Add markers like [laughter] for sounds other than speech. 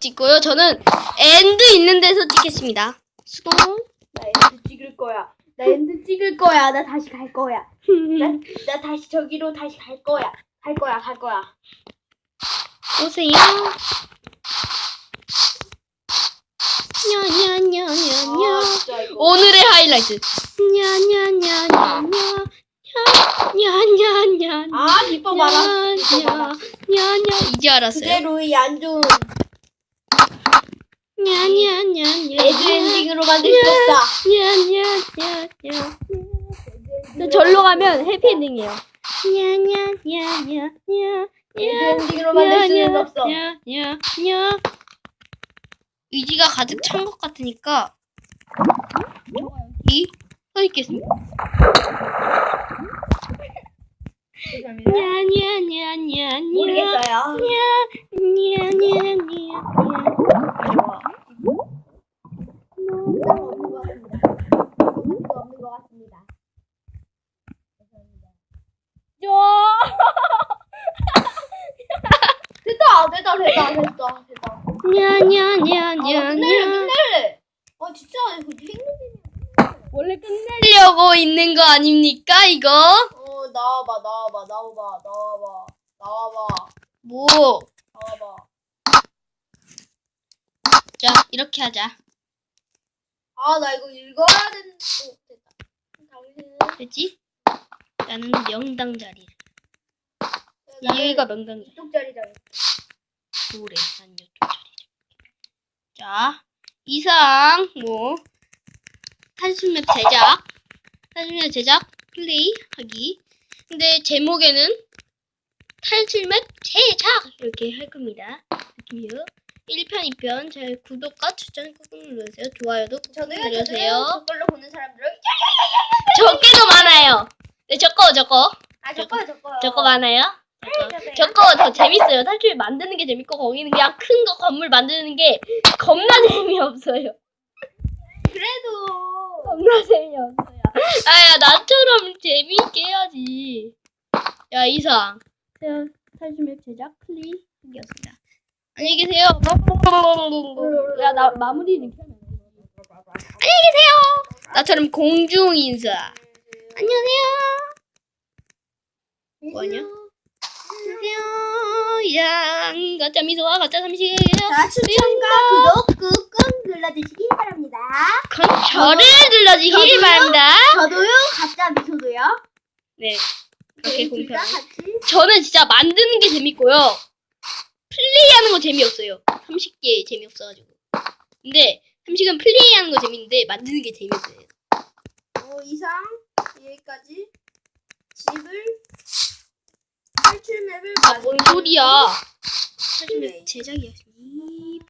찍고요. 저는 엔드 있는 데서 찍겠습니다. 수고. 나 엔드 찍을 거야. 나 엔드 찍을 거야. 나 다시 갈 거야. 나, 나 다시 저기로 다시 갈 거야. 갈 거야, 갈 거야. 오세요. 냐냐냐냐냐. 아, 진짜 이거. 오늘의 하이라이트. 냐냐냐냐냐. 냐냐냐냐. 아, 기뻐 봐라. 기뻐 봐라. 냐냐. 이제 알았어요. 그대로의 안 좋은. 애드 엔딩으로 만들 수 없다. 냐냐냐냐. 절로 가면 해피엔딩이에요. 엔딩으로 만들 수는 없어. 냐냐냐. 의지가 가득 찬 것 같으니까 여기 서 있겠습니다. 죄송합니다. 모르겠어요. 냐냐냐냐냐. 없는 것 같습니다. 없는 것 같습니다. [laughs] 됐다, 됐다, 됐다, 됐다, 됐다. 아, 끝낼래, 냐냐냐냐냐. 끝낼래. 아, 진짜 이거 행동이. 원래 끝내려고 있는 거 아닙니까 이거? 어, 나와봐, 나와봐, 나와봐, 나와봐, 나와봐, 뭐? 나와봐. 자 이렇게 하자. 아, 나 이거 읽어야 되는. 어, 됐다. 당신은 됐지? 나는 명당 자리. 얘가 명당 자리. 이쪽 자리잖아. 그래, 난 이쪽 자리. 자 이상 뭐 탄수맵 제작, 탄수맵 제작 플레이 하기. 근데 제목에는 탈출맵 제작 이렇게 할 겁니다. 이렇게요. 1편, 2편 잘 구독과 추천 꾹꾹 눌러주세요. 좋아요도 꾹꾹 저도요, 눌러주세요. 저걸로 보는 사람들은. 적게도 많아요. 네, 저거 저거 아, 저거요, 저거요. 저거 많아요. 저거요. 저거 더 재밌어요. 탈출 만드는 게 재밌고 거기는 그냥 큰 거 건물 만드는 게 겁나 재미없어요. 그래도. 겁나 재미없어요. 아야 나처럼 재미있게 해야지. 야 이상. 탈출맵 제작 하기였습니다. 안녕히 계세요. 야나 마무리는 되지. 안녕히 계세요. 나처럼 공중 인사. 안녕하세요. 뭐하냐? 안녕하세요. 양 가짜 미소와 가짜 삼식이에요. 자, 추천과 구독 꾹꾹 눌러주시기 바랍니다. 그럼 저를 눌러주시기 저도요? 바랍니다. 저도요, 가짜 미소도요. 네. 그렇게 저희 둘다 공평. 같이. 저는 진짜 만드는 게 재밌고요. 플레이하는 거 재미없어요. 30개 재미없어가지고. 근데 삼식은 플레이하는 거 재밌는데 만드는 게 재미없어요. 어, 이상 여기까지 집을 탈출 맵을 아, 뭔 소리야. 네. 제작이었습니다.